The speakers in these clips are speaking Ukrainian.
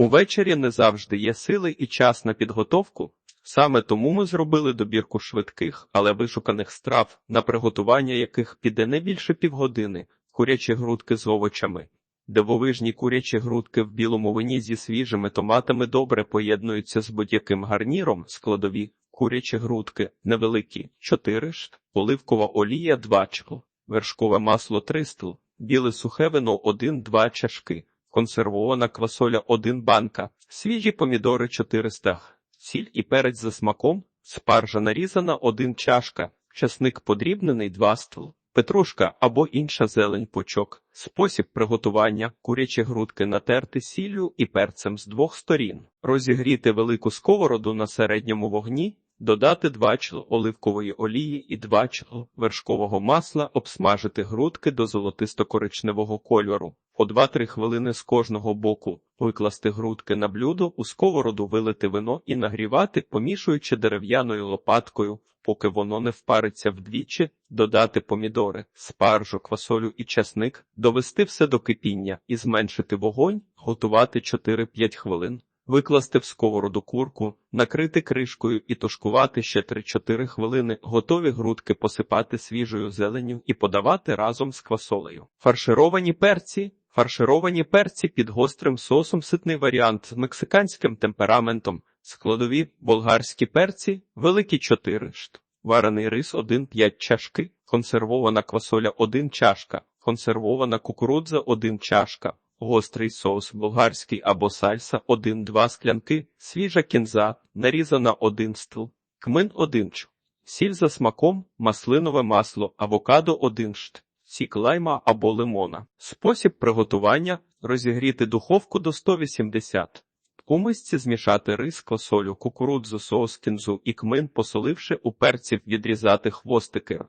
Увечері не завжди є сили і час на підготовку. Саме тому ми зробили добірку швидких, але вишуканих страв, на приготування яких піде не більше півгодини, курячі грудки з овочами. Дивовижні курячі грудки в білому вині зі свіжими томатами добре поєднуються з будь-яким гарніром, складові, курячі грудки, невеликі, 4 шт, оливкова олія 2 чл, вершкове масло 3 стл, біле сухе вино 1-2 чашки, консервована квасоля 1 банка, свіжі помідори 400, сіль і перець за смаком, спаржа нарізана 1 чашка, часник подрібнений 2 стл. Петрушка або інша зелень пучок. Спосіб приготування курячі грудки натерти сіллю і перцем з двох сторін. Розігріти велику сковороду на середньому вогні, додати 2 чл оливкової олії і 2 чл вершкового масла, обсмажити грудки до золотисто-коричневого кольору. По 2-3 хвилини з кожного боку викласти грудки на блюдо, у сковороду вилити вино і нагрівати, помішуючи дерев'яною лопаткою, поки воно не впариться вдвічі, додати помідори, спаржу, квасолю і часник, довести все до кипіння і зменшити вогонь, готувати 4-5 хвилин. Викласти в сковороду курку, накрити кришкою і тушкувати ще 3-4 хвилини, готові грудки посипати свіжою зеленню і подавати разом з квасолею. Фаршировані перці. Фаршировані перці під гострим сосом ситний варіант з мексиканським темпераментом. Складові болгарські перці, великі 4 шт, варений рис 1-5 чашки, консервована квасоля 1 чашка, консервована кукурудза 1 чашка, гострий соус болгарський або сальса 1-2 склянки, свіжа кінза, нарізана 1 стл, кмин 1 ч, сіль за смаком, маслинове масло, авокадо 1 шт. Сік лайма або лимона. Спосіб приготування розігріти духовку до 180. У мисці змішати рис, квасолю, кукурудзу, соус кінзу і кмин, посоливши у перців відрізати хвостики,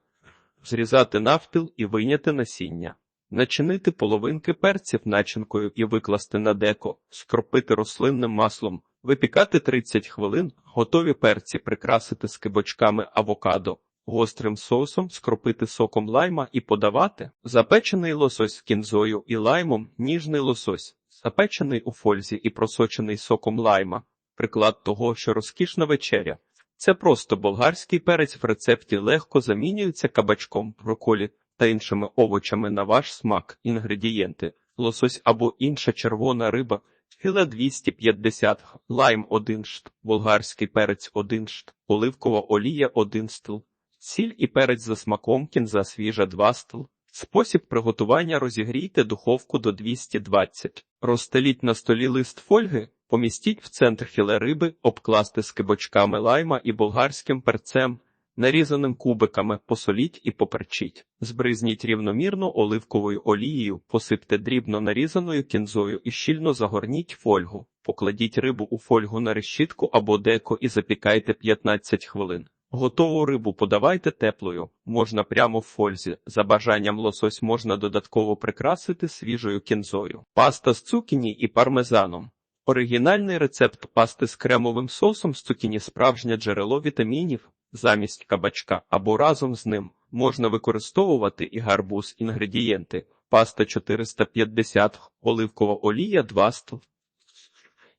зрізати навпіл і вийняти насіння. Начинити половинки перців начинкою і викласти на деко, скропити рослинним маслом, випікати 30 хвилин, готові перці прикрасити скибочками авокадо, гострим соусом скропити соком лайма і подавати, запечений лосось з кінзою і лаймом, ніжний лосось, запечений у фользі і просочений соком лайма, приклад того, що розкішна вечеря. Це просто болгарський перець в рецепті легко замінюється кабачком, броколі та іншими овочами на ваш смак, інгредієнти, лосось або інша червона риба, філе 250, лайм 1 шт, болгарський перець 1 шт, оливкова олія 1 стл, сіль і перець за смаком, кінза свіжа 2 стл. Спосіб приготування розігрійте духовку до 220. Розстеліть на столі лист фольги, помістіть в центр філе риби, обкласти скибочками лайма і болгарським перцем, нарізаним кубиками, посоліть і поперчіть. Збризніть рівномірно оливковою олією, посипте дрібно нарізаною кінзою і щільно загорніть фольгу. Покладіть рибу у фольгу на решітку або деко і запікайте 15 хвилин. Готову рибу подавайте теплою, можна прямо в фользі. За бажанням лосось можна додатково прикрасити свіжою кінзою. Паста з цукіні і пармезаном. Оригінальний рецепт пасти з кремовим соусом з цукіні справжнє джерело вітамінів. Замість кабачка або разом з ним можна використовувати і гарбуз інгредієнти. Паста 450, оливкова олія 2 стл,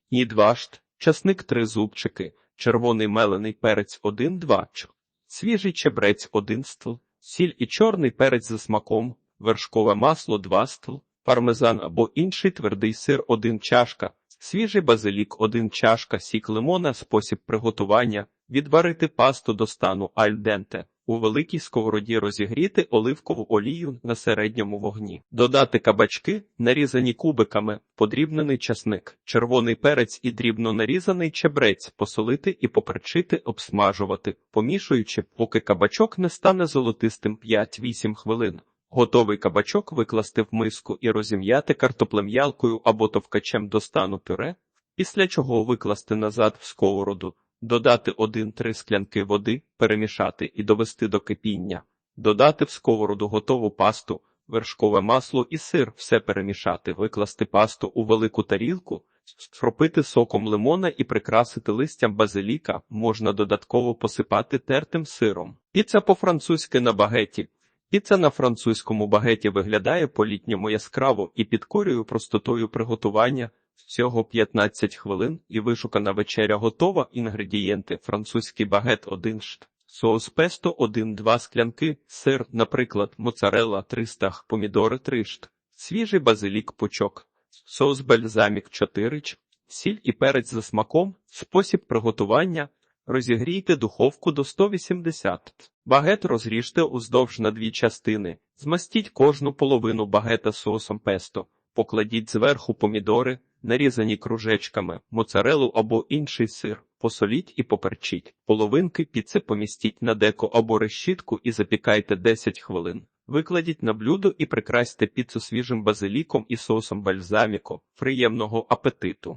і 2 шт, часник 3 зубчики червоний мелений перець 1-2 ч, свіжий чебрець 1 стл, сіль і чорний перець за смаком, вершкове масло 2 стл, пармезан або інший твердий сир 1 чашка, свіжий базилік 1 чашка, сік лимона, спосіб приготування, відварити пасту до стану альденте. У великій сковороді розігріти оливкову олію на середньому вогні, додати кабачки, нарізані кубиками, подрібнений часник, червоний перець і дрібно нарізаний чебрець, посолити і поперчити, обсмажувати, помішуючи, поки кабачок не стане золотистим 5-8 хвилин. Готовий кабачок викласти в миску і розім'яти картоплем'ялкою або товкачем до стану пюре, після чого викласти назад в сковороду. Додати 1-3 склянки води, перемішати і довести до кипіння, додати в сковороду готову пасту, вершкове масло і сир, все перемішати, викласти пасту у велику тарілку, скропити соком лимона і прикрасити листям базиліка, можна додатково посипати тертим сиром. Піца по-французьки на багеті. Піца на французькому багеті виглядає по-літньому яскраво і підкорює простотою приготування. Всього 15 хвилин і вишукана вечеря готова. Інгредієнти: французький багет 1 шт, соус песто 1-2 склянки, сир, наприклад, моцарелла 300 г, помідори 3 шт, свіжий базилік пучок, соус бальзамік 4 ч, сіль і перець за смаком, спосіб приготування. Розігрійте духовку до 180. Багет розріжте уздовж на дві частини. Змастіть кожну половину багета соусом песто. Покладіть зверху помідори, нарізані кружечками, моцарелу або інший сир. Посоліть і поперчіть. Половинки піци помістіть на деко або решітку і запікайте 10 хвилин. Викладіть на блюдо і прикрасьте піцу свіжим базиліком і соусом бальзаміко. Приємного апетиту!